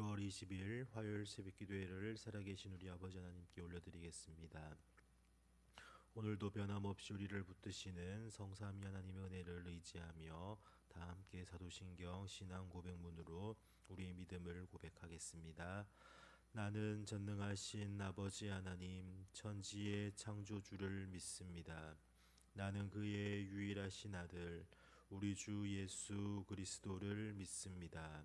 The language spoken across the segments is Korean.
1월 20일 화요일 새벽 기도회를 살아계신 우리 아버지 하나님께 올려드리겠습니다. 오늘도 변함없이 우리를 붙드시는 성삼위 하나님의 은혜를 의지하며 다 함께 사도신경 신앙 고백문으로 우리의 믿음을 고백하겠습니다. 나는 전능하신 아버지 하나님 천지의 창조주를 믿습니다. 나는 그의 유일하신 아들 우리 주 예수 그리스도를 믿습니다.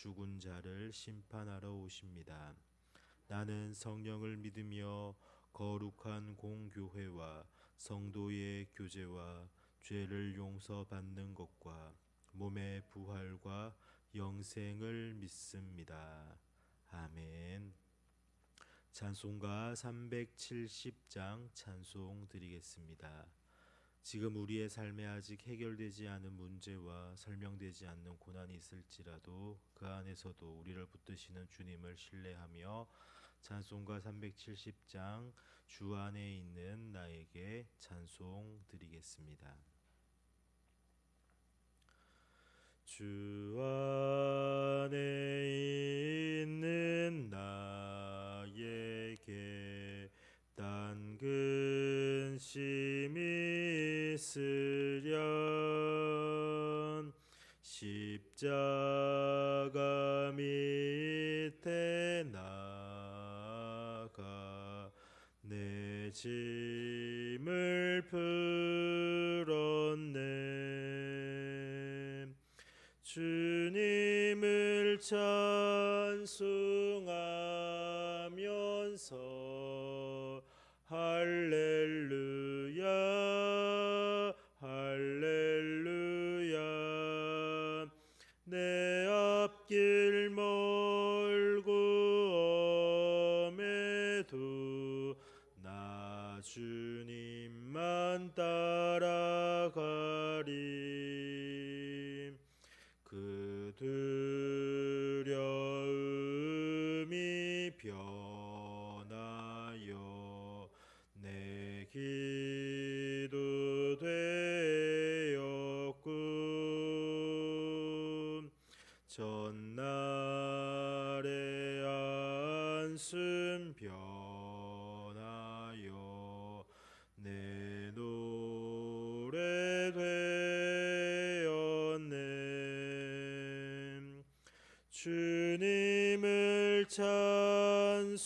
죽은 자를 심판하러 오십니다. 나는 성령을 믿으며 거룩한 공교회와 성도의 교제와 죄를 용서받는 것과 몸의 부활과 영생을 믿습니다. 아멘. 찬송가 370장 찬송 드리겠습니다. 지금 우리의 삶에 아직 해결되지 않은 문제와 설명되지 않는 고난이 있을지라도 그 안에서도 우리를 붙드시는 주님을 신뢰하며 찬송가 370장 주 안에 있는 나에게 찬송 드리겠습니다. 주 안에 있는 나 근심이 있으련 십자가 밑에 나가 내 짐을 풀었네 주님을 찬송하면서 할렐 안숨 변하여 내 노래 되었네. 주님을 찬송하면서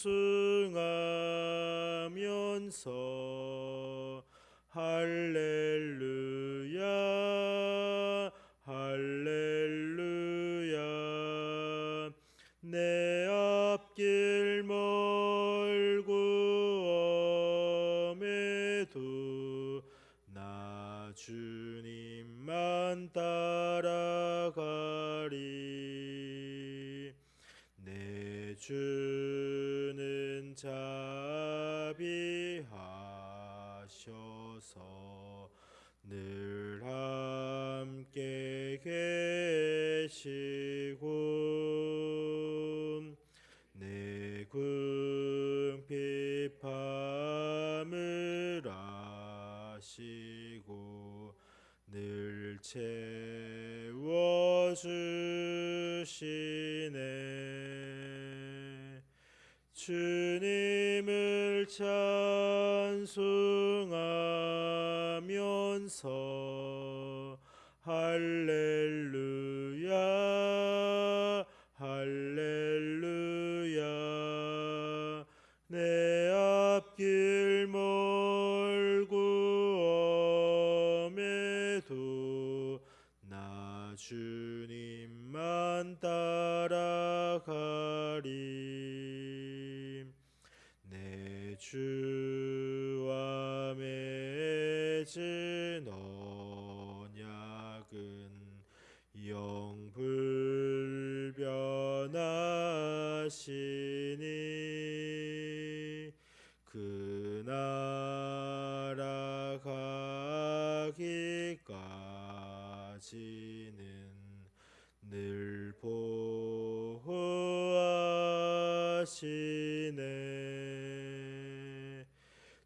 할렐루야 주는 자비하셔서 늘 함께 계시고 내 궁핍함을 아시고 늘 채워주시네 주님을 찬송하면서 할렐루야 하신 언약은 영불변하시니 그 나라 가기까지는 늘 보호하시네.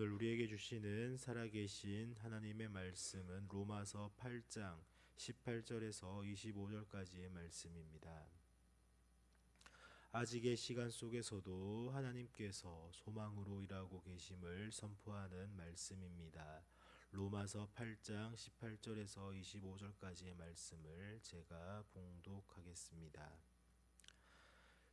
오늘 우리에게 주시는 살아계신 하나님의 말씀은 로마서 8장 18절에서 25절까지의 말씀입니다. 아직의 시간 속에서도 하나님께서 소망으로 일하고 계심을 선포하는 말씀입니다. 로마서 8장 18절에서 25절까지의 말씀을 제가 봉독하겠습니다.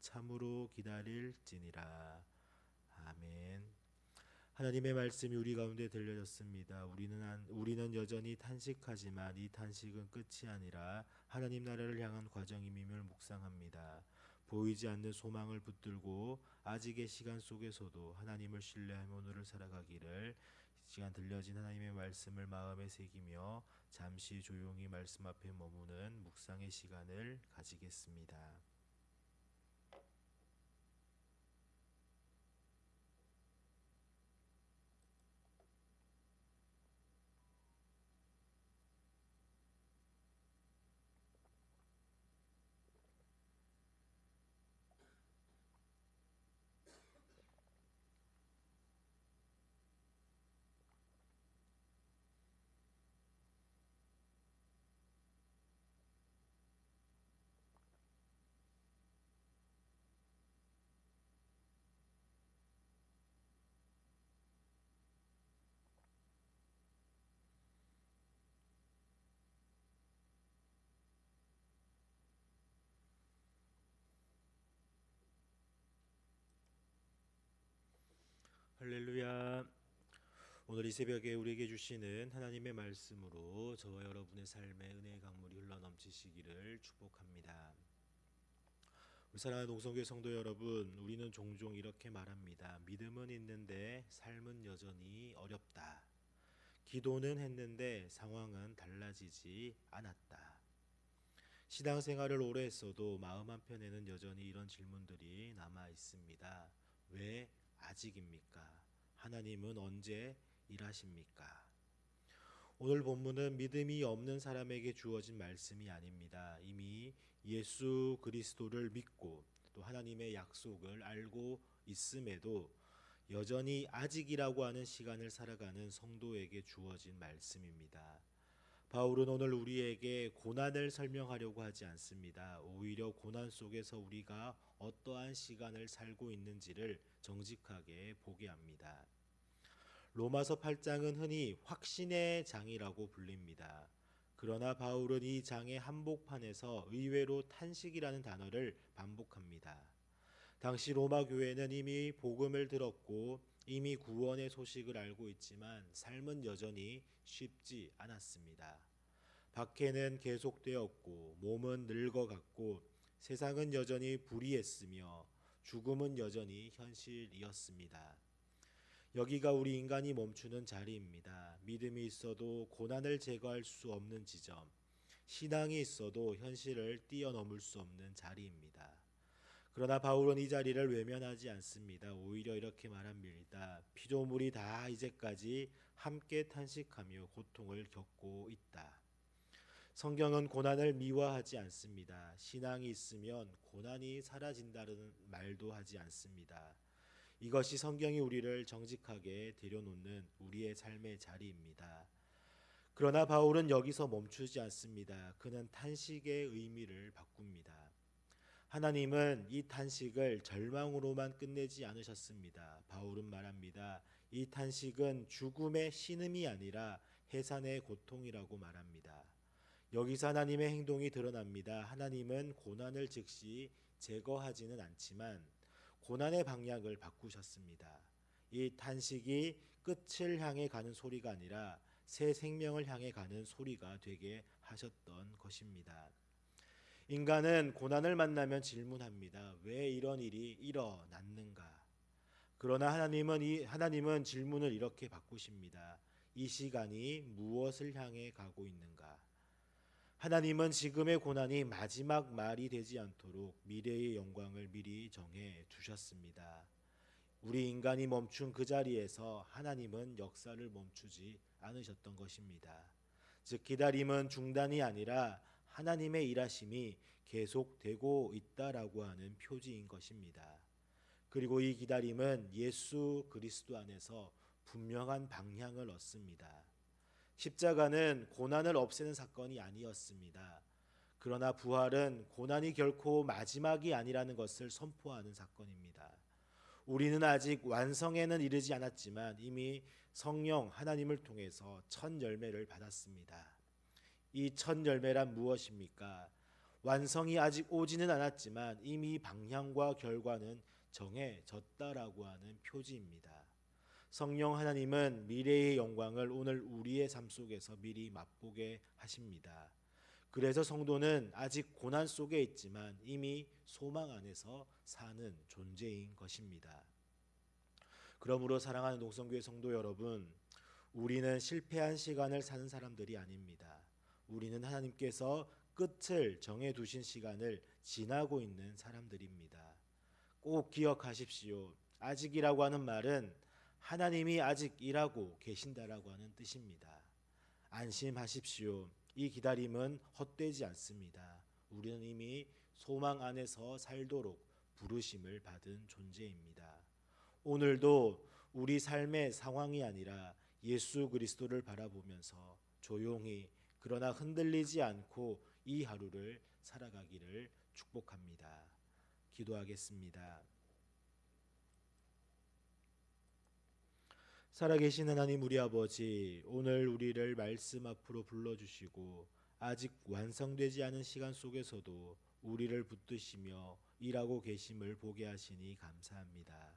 참으로 기다릴지니라. 아멘. 하나님의 말씀이 우리 가운데 들려졌습니다. 우리는 한, 우리는 여전히 탄식하지만 이 탄식은 끝이 아니라 하나님 나라를 향한 과정임임을 묵상합니다. 보이지 않는 소망을 붙들고 아직의 시간 속에서도 하나님을 신뢰하며 오늘을 살아가기를 시간 들려진 하나님의 말씀을 마음에 새기며 잠시 조용히 말씀 앞에 머무는 묵상의 시간을 가지겠습니다. 할렐루야. 오늘 이 새벽에 우리에게 주시는 하나님의 말씀으로 저와 여러분의 삶에 은혜의 강물이 흘러 넘치시기를 축복합니다. 우리 사랑하는 동성교회 성도 여러분, 우리는 종종 이렇게 말합니다. 믿음은 있는데 삶은 여전히 어렵다. 기도는 했는데 상황은 달라지지 않았다. 신앙생활을 오래 했어도 마음 한편에는 여전히 이런 질문들이 남아 있습니다. 왜 아직입니까? 하나님은 언제 일하십니까? 오늘 본문은 믿음이 없는 사람에게 주어진 말씀이 아닙니다. 이미 예수 그리스도를 믿고 또 하나님의 약속을 알고 있음에도 여전히 아직이라고 하는 시간을 살아가는 성도에게 주어진 말씀입니다. 바울은 오늘 우리에게 고난을 설명하려고 하지 않습니다. 오히려 고난 속에서 우리가 어떠한 시간을 살고 있는지를 정직하게 보게 합니다. 로마서 8장은 흔히 확신의 장이라고 불립니다. 그러나 바울은 이 장의 한복판에서 의외로 탄식이라는 단어를 반복합니다. 당시 로마 교회는 이미 복음을 들었고 이미 구원의 소식을 알고 있지만 삶은 여전히 쉽지 않았습니다. 박해는 계속되었고 몸은 늙어갔고 세상은 여전히 불의했으며 죽음은 여전히 현실이었습니다. 여기가 우리 인간이 멈추는 자리입니다. 믿음이 있어도 고난을 제거할 수 없는 지점, 신앙이 있어도 현실을 뛰어넘을 수 없는 자리입니다. 그러나 바울은 이 자리를 외면하지 않습니다. 오히려 이렇게 말합니다. 피조물이 다 이제까지 함께 탄식하며 고통을 겪고 있다. 성경은 고난을 미화하지 않습니다. 신앙이 있으면 고난이 사라진다는 말도 하지 않습니다. 이것이 성경이 우리를 정직하게 데려놓는 우리의 삶의 자리입니다. 그러나 바울은 여기서 멈추지 않습니다. 그는 탄식의 의미를 바꿉니다. 하나님은 이 탄식을 절망으로만 끝내지 않으셨습니다. 바울은 말합니다. 이 탄식은 죽음의 신음이 아니라 해산의 고통이라고 말합니다. 여기서 하나님의 행동이 드러납니다. 하나님은 고난을 즉시 제거하지는 않지만 고난의 방향을 바꾸셨습니다. 이 탄식이 끝을 향해 가는 소리가 아니라 새 생명을 향해 가는 소리가 되게 하셨던 것입니다. 인간은 고난을 만나면 질문합니다. 왜 이런 일이 일어났는가? 그러나 하나님은 이 하나님은 질문을 이렇게 바꾸십니다. 이 시간이 무엇을 향해 가고 있는가? 하나님은 지금의 고난이 마지막 말이 되지 않도록 미래의 영광을 미리 정해 두셨습니다. 우리 인간이 멈춘 그 자리에서 하나님은 역사를 멈추지 않으셨던 것입니다. 즉 기다림은 중단이 아니라 하나님의 일하심이 계속되고 있다라고 하는 표지인 것입니다. 그리고 이 기다림은 예수 그리스도 안에서 분명한 방향을 얻습니다. 십자가는 고난을 없애는 사건이 아니었습니다. 그러나 부활은 고난이 결코 마지막이 아니라는 것을 선포하는 사건입니다. 우리는 아직 완성에는 이르지 않았지만 이미 성령 하나님을 통해서 첫 열매를 받았습니다. 이 첫 열매란 무엇입니까? 완성이 아직 오지는 않았지만 이미 방향과 결과는 정해졌다라고 하는 표지입니다. 성령 하나님은 미래의 영광을 오늘 우리의 삶 속에서 미리 맛보게 하십니다. 그래서 성도는 아직 고난 속에 있지만 이미 소망 안에서 사는 존재인 것입니다. 그러므로 사랑하는 농성교회 성도 여러분, 우리는 실패한 시간을 사는 사람들이 아닙니다. 우리는 하나님께서 끝을 정해 두신 시간을 지나고 있는 사람들입니다. 꼭 기억하십시오. 아직이라고 하는 말은 하나님이 아직 일하고 계신다라고 하는 뜻입니다. 안심하십시오. 이 기다림은 헛되지 않습니다. 우리는 이미 소망 안에서 살도록 부르심을 받은 존재입니다. 오늘도 우리 삶의 상황이 아니라 예수 그리스도를 바라보면서 조용히 그러나 흔들리지 않고 이 하루를 살아가기를 축복합니다. 기도하겠습니다. 살아계신 하나님 우리 아버지 오늘 우리를 말씀 앞으로 불러주시고 아직 완성되지 않은 시간 속에서도 우리를 붙드시며 일하고 계심을 보게 하시니 감사합니다.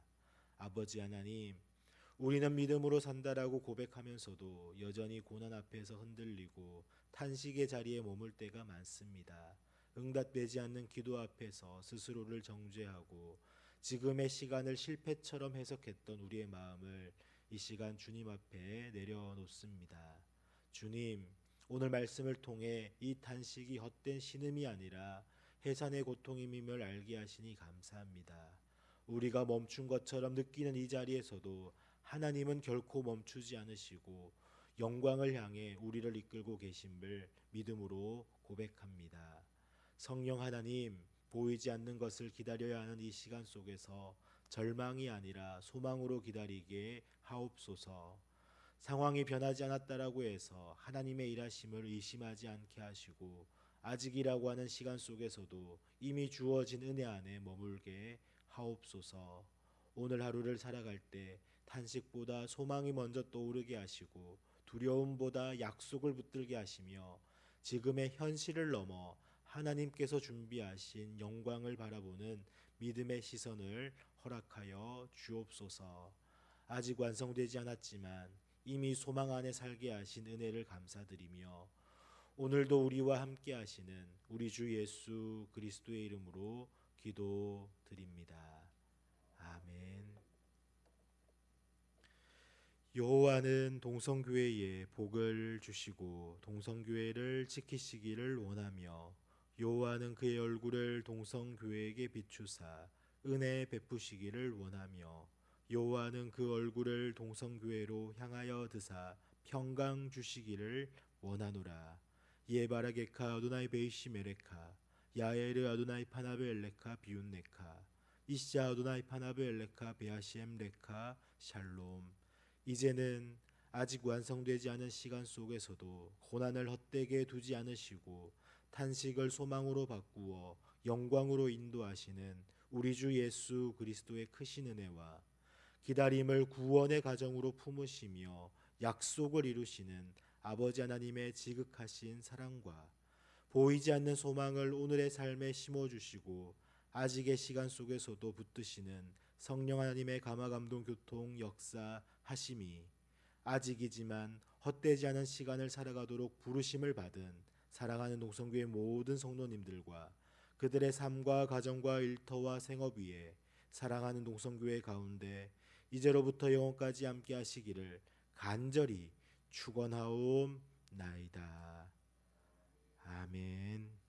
아버지 하나님 우리는 믿음으로 산다라고 고백하면서도 여전히 고난 앞에서 흔들리고 탄식의 자리에 머물 때가 많습니다. 응답되지 않는 기도 앞에서 스스로를 정죄하고 지금의 시간을 실패처럼 해석했던 우리의 마음을 이 시간 주님 앞에 내려놓습니다. 주님, 오늘 말씀을 통해 이 탄식이 헛된 신음이 아니라 해산의 고통임임을 알게 하시니 감사합니다. 우리가 멈춘 것처럼 느끼는 이 자리에서도 하나님은 결코 멈추지 않으시고 영광을 향해 우리를 이끌고 계심을 믿음으로 고백합니다. 성령 하나님, 보이지 않는 것을 기다려야 하는 이 시간 속에서 절망이 아니라 소망으로 기다리게 하옵소서. 상황이 변하지 않았다라고 해서 하나님의 일하심을 의심하지 않게 하시고 아직이라고 하는 시간 속에서도 이미 주어진 은혜 안에 머물게 하옵소서. 오늘 하루를 살아갈 때 탄식보다 소망이 먼저 떠오르게 하시고 두려움보다 약속을 붙들게 하시며 지금의 현실을 넘어 하나님께서 준비하신 영광을 바라보는 믿음의 시선을 허락하여 주옵소서. 아직 완성되지 않았지만 이미 소망 안에 살게 하신 은혜를 감사드리며 오늘도 우리와 함께 하시는 우리 주 예수 그리스도의 이름으로 기도드립니다. 아멘. 여호와는 동성교회에 복을 주시고 동성교회를 지키시기를 원하며 여호와는 그의 얼굴을 동성 교회에게 비추사 은혜 베푸시기를 원하며 여호와는 그 얼굴을 동성 교회로 향하여 드사 평강 주시기를 원하노라. 예바라게카 아도나이 베이시 메레카 야에르 아도나이 파나베 엘레카 비운네카 이시자 아도나이 파나베 엘레카 베아시엠 레카 샬롬 이제는 아직 완성되지 않은 시간 속에서도 고난을 헛되게 두지 않으시고 탄식을 소망으로 바꾸어 영광으로 인도하시는 우리 주 예수 그리스도의 크신 은혜와 기다림을 구원의 가정으로 품으시며 약속을 이루시는 아버지 하나님의 지극하신 사랑과 보이지 않는 소망을 오늘의 삶에 심어 주시고 아직의 시간 속에서도 붙드시는 성령 하나님의 감화 감동 교통 역사 하심이 아직이지만 헛되지 않은 시간을 살아가도록 부르심을 받은 사랑하는 동성교회 모든 성도님들과 그들의 삶과 가정과 일터와 생업 위에 사랑하는 동성교회 가운데 이제로부터 영원까지 함께 하시기를 간절히 축원하옵나이다. 아멘.